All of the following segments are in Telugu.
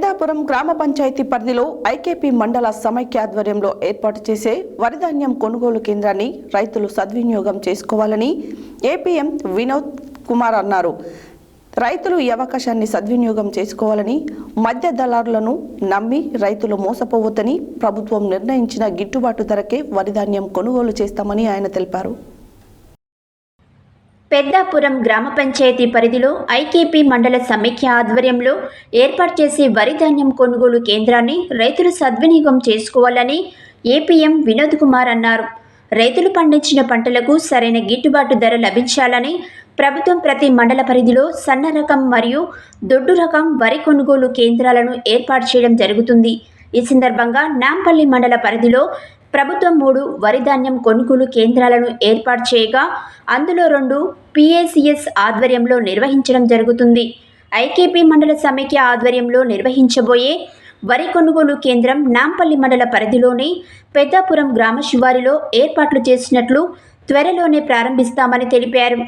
పెద్దాపురం గ్రామ పంచాయతీ పరిధిలో ఐకేపీ మండల సమైక్య ఆధ్వర్యంలో ఏర్పాటు చేసే వరిధాన్యం కొనుగోలు కేంద్రాన్ని రైతులు సద్వినియోగం చేసుకోవాలని ఏపీఎం వినోద్ కుమార్ అన్నారు. రైతులు ఈ అవకాశాన్ని సద్వినియోగం చేసుకోవాలని మధ్య దళారులను నమ్మి రైతులు మోసపోవద్దని ప్రభుత్వం నిర్ణయించిన గిట్టుబాటు ధరకే వరిధాన్యం కొనుగోలు చేస్తామని ఆయన తెలిపారు. పెద్దాపురం గ్రామ పంచాయతీ పరిధిలో ఐకేపీ మండల సమైక్య ఆధ్వర్యంలో ఏర్పాటు చేసే వరి ధాన్యం కొనుగోలు కేంద్రాన్ని రైతులు సద్వినియోగం చేసుకోవాలని ఏపీఎం వినోద్ కుమార్ అన్నారు. రైతులు పండించిన పంటలకు సరైన గిట్టుబాటు ధర లభించాలని ప్రభుత్వం ప్రతి మండల పరిధిలో సన్న రకం మరియు దొడ్డు రకం వరి కొనుగోలు కేంద్రాలను ఏర్పాటు చేయడం జరుగుతుంది. ఈ సందర్భంగా నాంపల్లి మండల పరిధిలో ప్రభుత్వం మూడు వరి ధాన్యం కొనుగోలు కేంద్రాలను ఏర్పాటు చేయగా అందులో రెండు పిఏసిఎస్ ఆధ్వర్యంలో నిర్వహించడం జరుగుతుంది. ఐకేపీ మండల సమైక్య ఆధ్వర్యంలో నిర్వహించబోయే వరి కొనుగోలు కేంద్రం నాంపల్లి మండల పరిధిలోని పెద్దాపురం గ్రామ శివారిలో ఏర్పాట్లు చేసినట్లు త్వరలోనే ప్రారంభిస్తామని తెలిపారు.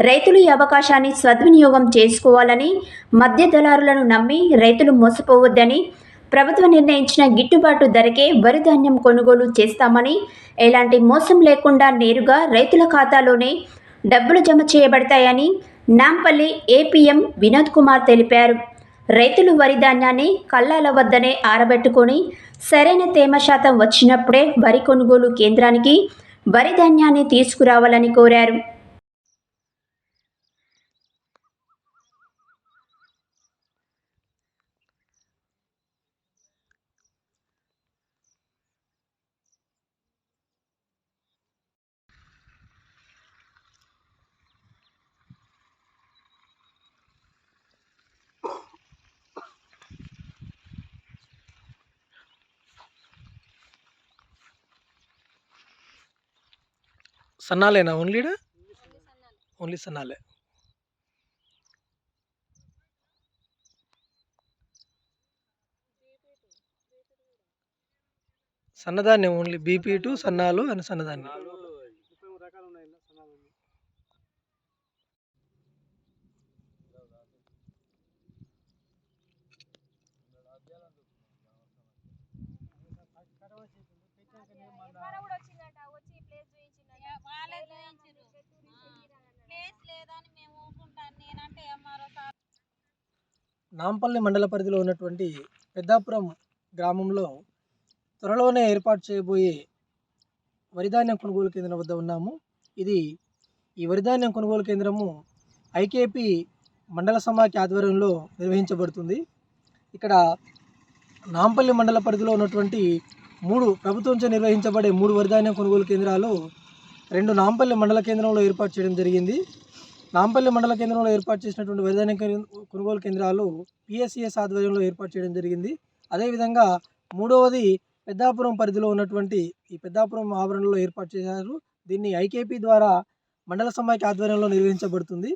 రైతులు ఈ అవకాశాన్ని సద్వినియోగం చేసుకోవాలని మధ్య దళారులను నమ్మి రైతులు మోసపోవద్దని ప్రభుత్వం నిర్ణయించిన గిట్టుబాటు ధరకే వరి ధాన్యం కొనుగోలు చేస్తామని ఎలాంటి మోసం లేకుండా నేరుగా రైతుల ఖాతాలోనే డబ్బులు జమ చేయబడతాయని నాంపల్లి ఏపీఎం వినోద్ కుమార్ తెలిపారు. రైతులు వరి ధాన్యాన్ని కళ్ళాల వద్దనే ఆరబెట్టుకొని సరైన తేమ శాతం వచ్చినప్పుడే వరి కొనుగోలు కేంద్రానికి వరి ధాన్యాన్ని తీసుకురావాలని కోరారు. సన్నాలేనా? ఓన్లీడా ఓన్లీ సన్నాలే. సన్నధాన్యం ఓన్లీ బీపీ టు సన్నాలు అని సన్నధాన్యం వాళ్ళే ప్లేస్ లేదని మేము ఊరుకుంటాను నేనంటే ఎంఆర్ఓ సార్. నాంపల్లి మండల పరిధిలో ఉన్నటువంటి పెద్దాపురం గ్రామంలో త్వరలోనే ఏర్పాటు చేయబోయే వరిధాన్యం కొనుగోలు కేంద్రం వద్ద ఉన్నాము. ఇది ఈ వరిధాన్యం కొనుగోలు కేంద్రము ఐకేపీ మండల సమాఖ్య ఆధ్వర్యంలో నిర్వహించబడుతుంది. ఇక్కడ నాంపల్లి మండల పరిధిలో ఉన్నటువంటి మూడు ప్రభుత్వంచే నిర్వహించబడే మూడు వరిధాన్యం కొనుగోలు కేంద్రాలు రెండు నాంపల్లి మండల కేంద్రంలో ఏర్పాటు చేయడం జరిగింది. నాంపల్లి మండల కేంద్రంలో ఏర్పాటు చేసినటువంటి వరిధాన్యం కేంద్ర- కొనుగోలు కేంద్రాలు పిఎస్సిఎస్ ఆధ్వర్యంలో ఏర్పాటు చేయడం జరిగింది. అదేవిధంగా మూడవది పెద్దాపురం పరిధిలో ఉన్నటువంటి ఈ పెద్దాపురం ఆవరణలో ఏర్పాటు చేశారు. దీన్ని ఐకేపీ ద్వారా మండల సమాఖ్య ఆధ్వర్యంలో నిర్వహించబడుతుంది.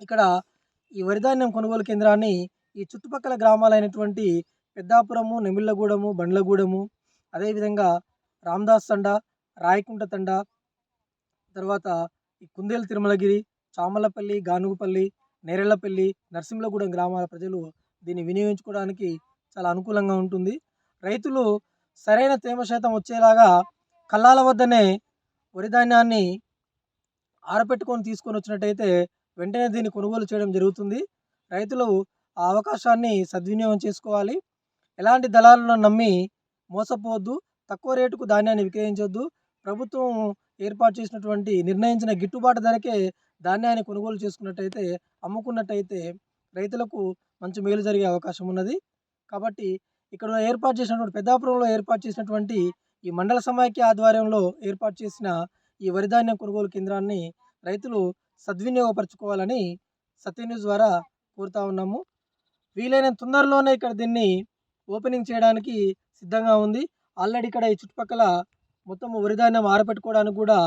ఇక్కడ ఈ వరిధాన్యం కొనుగోలు కేంద్రాన్ని ఈ చుట్టుపక్కల గ్రామాలైనటువంటి పెద్దాపురము నెమిళ్ళగూడెము బండ్లగూడెము అదేవిధంగా రామదాస్ తండ రాయకుంట తండ తర్వాత ఈ కుందేలు తిరుమలగిరి చామలపల్లి గానుగుపల్లి నేరెళ్ళపల్లి నరసింహలగూడెం గ్రామాల ప్రజలు దీన్ని వినియోగించుకోవడానికి చాలా అనుకూలంగా ఉంటుంది. రైతులు సరైన తేమ శాతం వచ్చేలాగా కళ్ళాల వద్దనే వరి ధాన్యాన్ని ఆరపెట్టుకొని తీసుకొని వచ్చినట్టయితే వెంటనే దీన్ని కొనుగోలు చేయడం జరుగుతుంది. రైతులు ఆ అవకాశాన్ని సద్వినియోగం చేసుకోవాలి. ఎలాంటి దళాలను నమ్మి మోసపోవద్దు. తక్కువ రేటుకు ధాన్యాన్ని విక్రయించవద్దు ప్రభుత్వం ఏర్పాటు చేసినటువంటి నిర్ణయించిన గిట్టుబాటు ధరకే ధాన్యాన్ని కొనుగోలు చేసుకున్నట్టయితే అమ్ముకున్నట్టయితే రైతులకు మంచి మేలు జరిగే అవకాశం ఉన్నది. కాబట్టి ఇక్కడ ఏర్పాటు చేసినటువంటి పెద్దాపురంలో ఏర్పాటు చేసినటువంటి ఈ మండల సమాఖ్య ఆధ్వర్యంలో ఏర్పాటు చేసిన ఈ వరిధాన్యం కొనుగోలు కేంద్రాన్ని రైతులు సద్వినియోగపరచుకోవాలని సత్య న్యూస్ ద్వారా కోరుతా ఉన్నాము. వీలైనంత తొందరలోనే ఇక్కడ దీన్ని ఓపెనింగ్ చేయడానికి సిద్ధంగా ఉంది. ఆల్రెడీ ఇక్కడ ఈ చుట్టుపక్కల మొత్తం వరిధాన్యం ఆరబెట్టుకోవడానికి కూడా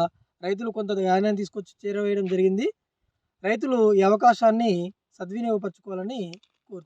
రైతులు కొంత ధాన్యాన్ని తీసుకొచ్చి చేరవేయడం జరిగింది. రైతులు ఈ అవకాశాన్ని సద్వినియోగపరచుకోవాలని